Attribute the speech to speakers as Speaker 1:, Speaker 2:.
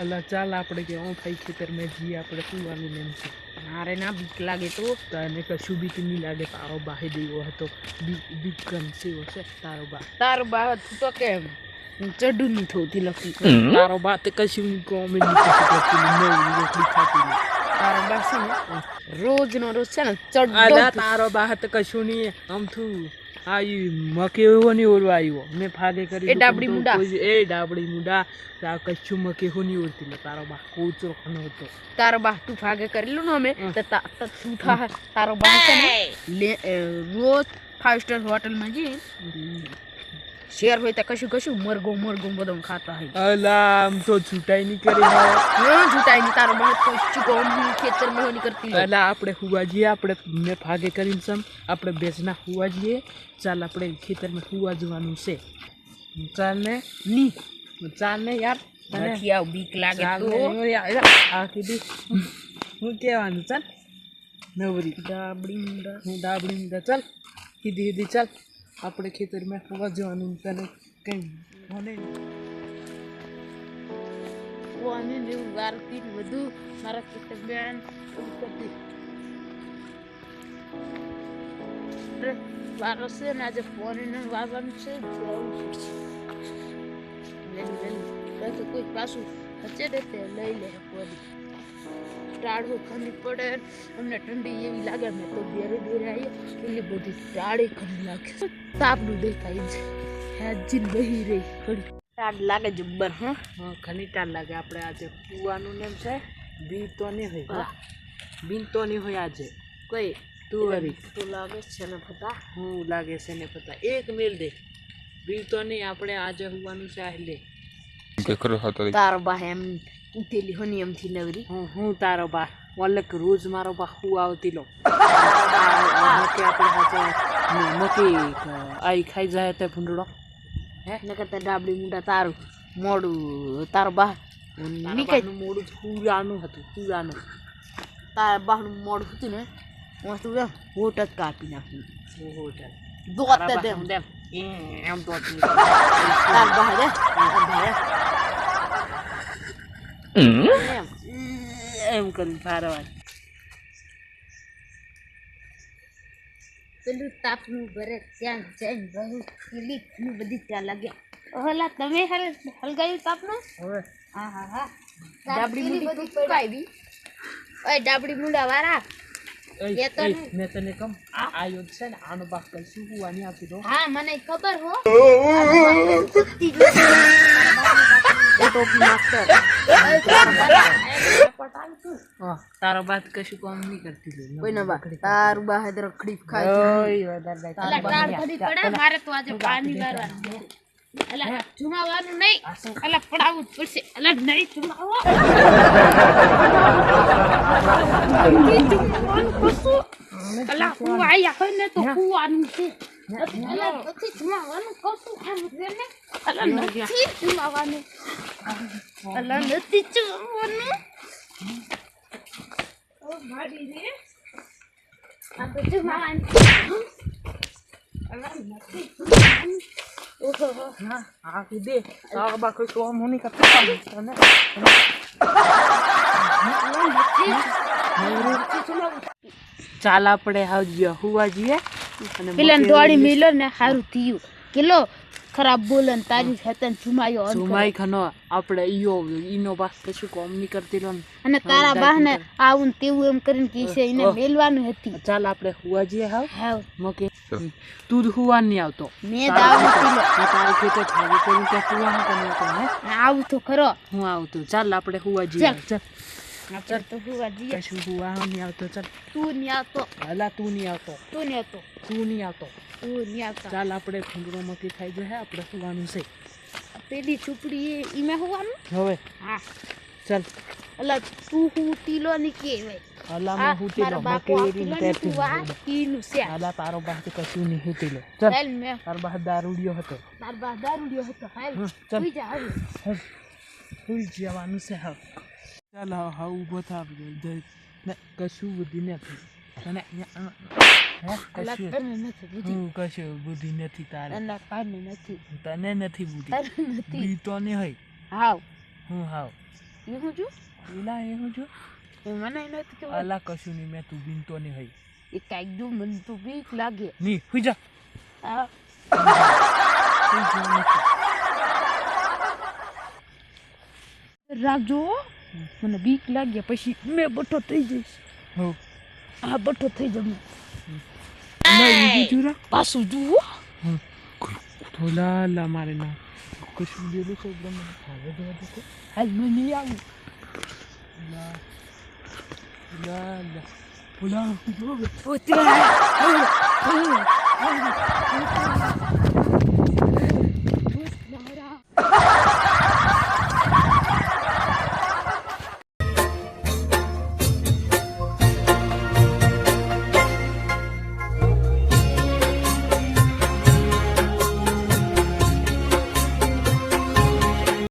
Speaker 1: અલા ચાલ આપણે કે હું ભાઈ ખેતરમાં જી આપણે સુવાનું નેમ છે.
Speaker 2: મારે ના બીક લાગે તો.
Speaker 1: તને કશું બીક નહીં લાગે તારો બાહે દેવો હતો. બીક બીક ગમશે છે તારો બા
Speaker 2: તારો બા તું તો કેમ? ચડું નહીં થતી લખી.
Speaker 1: તારો બા તે કશું કોમેડી નથી કરતી રોટલી ખાતી નહીં.
Speaker 2: તારો બા છે ને રોજ નો રોજ છે ને ચડ્ડો
Speaker 1: તારો બા તે કશું નહીં આમ થું. આ મકે એવો નહીં ઓરવા આવ્યો મેં ફાગે કરી
Speaker 2: એ ડાબડી મુંડા.
Speaker 1: એ ડાબડી મુડા. તા કશું મકે હો નહીં ઓરતી તારો બા કોચરો ખાનો હતો.
Speaker 2: તારો બા તું ભાગે કરેલું ને અમે તો તા- તા તું થા તારો બા છે ને રોજ ફાઈવ સ્ટાર હોટલમાં જઈ. શેર હોય તો કશું કશું મરગો મરગો બધું ખાતા હોય.
Speaker 1: અલા આમ તો છૂટાઈ નહીં કરી.
Speaker 2: હા જૂટાઈ ની તારો મને તો ચૂકો ખેતરમાં નહીં કરતી
Speaker 1: અલા આપણે હુવા જઈએ આપણે ને ફાગે કરીને સમ. આપણે બેસના હુવા જઈએ. ચાલ આપણે ખેતરમાં હુવા જવાનું છે. ચાલ ને
Speaker 2: ની.
Speaker 1: ચાલ ને યાર
Speaker 2: નથી આવ બીક લાગે તો.
Speaker 1: આ કીધું. હું કહેવાનું ચાલ. નવરી.
Speaker 2: ડાબડી મુંડા
Speaker 1: હું ડાબડી મીડા ચાલ કીધી કીધી ચાલ. આપણે ખેતરમાં ખાવા જવાનું તને કંઈ મને
Speaker 2: કોને જેવું વારતી બધું. મારા ખેતર બેન કરતી. વારો છે ને આજે ફોન વાવવાનું છે. વહેલી કોઈ પાછું દે તે લઈ લે ફોરી ટાળું ખાલી પડે. અમને ઠંડી એવી લાગે મેં તો ઘેરે ઘેરે આવી એટલી બધી ટાળી ખાલી લાગે. તાપનું દેખાય છે. હેજીન બહી રહી ઘડી. ટાળ લાગે જબ્બર હા?
Speaker 1: હા ખની ટાળ લાગે. આપણે આજે હુવાનું નેમ છે. બી તો નહીં હોય
Speaker 2: હા.
Speaker 1: બીન તો નહીં હોય આજે.
Speaker 2: કોઈ
Speaker 1: તું
Speaker 2: તો લાગે છે ને પતા
Speaker 1: હું લાગે છે ને પતા એક મેલ દે. બી તો નહીં આપણે આજે હુવાનું છે આ લે
Speaker 2: તારો બા એમ ઉતેલી હોની એમથી નવરી.
Speaker 1: હું હું તારો બા. વલક રોજ મારો બા હું આવતી લો મકી આઈ ખાઈ જાય તે ભૂંડડો હે?
Speaker 2: નકર તે ડાબડી મુંડા તારું. મોડું તારો બા. નીકળ
Speaker 1: મોડું પૂરાનું હતું પૂરાનું.
Speaker 2: તારા બાનું મોડું હતું ને હું તું એમ હોટ જ કાપી નાખ્યું
Speaker 1: હું હોટલ
Speaker 2: દોત દે
Speaker 1: એમ. એમ તો જ
Speaker 2: તાર બહાર. એમ
Speaker 1: એમ કરી ફારવા
Speaker 2: પેલું તાપનું ભરે ત્યાં જઈને બહુ ખીલી ઘણી બધી ત્યાં લાગ્યા ઓલા તમે હલ હલગાયું તાપનું?
Speaker 1: હવે.
Speaker 2: હા હા હા. ડાબડી મૂડી બધી પકાવી ઓય ડાબડી મૂડા વાળા.
Speaker 1: એ
Speaker 2: એ તો
Speaker 1: મેં તને કમ આ આયો છે ને આનો બાપ કઈ હુવાની આપી દો.
Speaker 2: હા મને ખબર હો. ટોપી માસ્ટર
Speaker 1: તારો બાદ કશું કામ નહીં કરતી
Speaker 2: કોઈ ના બા તારું બા હૈદર ખડીફ ખાય
Speaker 1: ઓય વધારે
Speaker 2: અલા ટાળ પડે મારે તો આજે પાણી વારવાનું અલા જુમાવાનું નહીં. અલા પડાવવું જ પડશે. અલા નહીં જુમાવો. અલા હું આયા હોય ને તો કુવાનું છે.
Speaker 1: ચાલ આપણે હુવા જઈએ. અને
Speaker 2: પેલા દોડી મિલો ને સારું થયું કિલો ખરાબ બોલે તારી હેતન છુમાયો અંત
Speaker 1: સુમાઈ ખનો આપણે ઈયો ઈનો બાસ કશું કોમની કરતી લો
Speaker 2: અને તારા બાહને આવું ને તેવું એમ કરીને કીશે એને
Speaker 1: ઓહ.
Speaker 2: મેલવાનું હતી
Speaker 1: ચાલ આપણે હુવા જઈએ હાવ
Speaker 2: હાવ
Speaker 1: મોકે તું જ હુવા નહીં આવતો
Speaker 2: મેં દાવ પીલો
Speaker 1: તારી કે તો થાવી કરીને કે તું હું તમે તો હે
Speaker 2: આવું તો ખરો
Speaker 1: હું આવતું ચાલ આપણે હુવા જઈએ
Speaker 2: ચાલ.
Speaker 1: ચાલ
Speaker 2: તો હુવા જઈએ.
Speaker 1: કશું હુવા નહીં આવતો ચાલ.
Speaker 2: તું નહીં આવતો.
Speaker 1: હાલા તું નહીં આવતો.
Speaker 2: તું નહીં આવતો.
Speaker 1: તું નહીં આવતો.
Speaker 2: તું નહીં આવતા.
Speaker 1: ચાલ આપણે ફૂંગરો મકી ખાઈ જાય આપણે હુવાનું છે.
Speaker 2: પેલી છુપડી ઈમે હોવાનું
Speaker 1: હવે.
Speaker 2: હા.
Speaker 1: ચાલ.
Speaker 2: અલા તું હું ટીલો ની કેવાય આ
Speaker 1: હું હુતી
Speaker 2: મારા
Speaker 1: લો
Speaker 2: બાપુ
Speaker 1: મકે
Speaker 2: આ
Speaker 1: એરી
Speaker 2: ટીલો ની તું આ ટીનું છે.
Speaker 1: હાલા તારો તો કશું નહીં હુતી લો ચાલ
Speaker 2: મે
Speaker 1: તાર બાહ દારૂડિયો હતો.
Speaker 2: તાર બા દારૂડિયો હતો. હાલ.
Speaker 1: ચાલ.
Speaker 2: જા
Speaker 1: હવે. હુઈ જવાનું છે હા. ચાલ હા ઊભો થા કશું બધી નથી અને કશું
Speaker 2: બુદ્ધિ
Speaker 1: બુદ્ધિ નથી તારે
Speaker 2: નથી
Speaker 1: તને નથી બુદ્ધિ
Speaker 2: તને
Speaker 1: તો ને હોય
Speaker 2: હાવ
Speaker 1: હું હાવ
Speaker 2: એ હું છું
Speaker 1: એલા એ હું જો
Speaker 2: એ મને નથી કે
Speaker 1: અલા કશું નહીં મેં તું બીન તો ને હોય
Speaker 2: એ કાંઈક જો મને તો બીક લાગે
Speaker 1: ની હુઈ જા હુઈ જા.
Speaker 2: રાખજો. મને બીક લાગ્યા પછી મેં બઠો થઈ જઈશ.
Speaker 1: હો.
Speaker 2: આ બઠો થઈ જમ પાછું જુઓ.
Speaker 1: થોલા લા મારે ના. કશું દેલું છે એકદમ હવે જવા દે તો
Speaker 2: હાલ નહીં આવું.
Speaker 1: લા લા લા ઓલા
Speaker 2: પોતે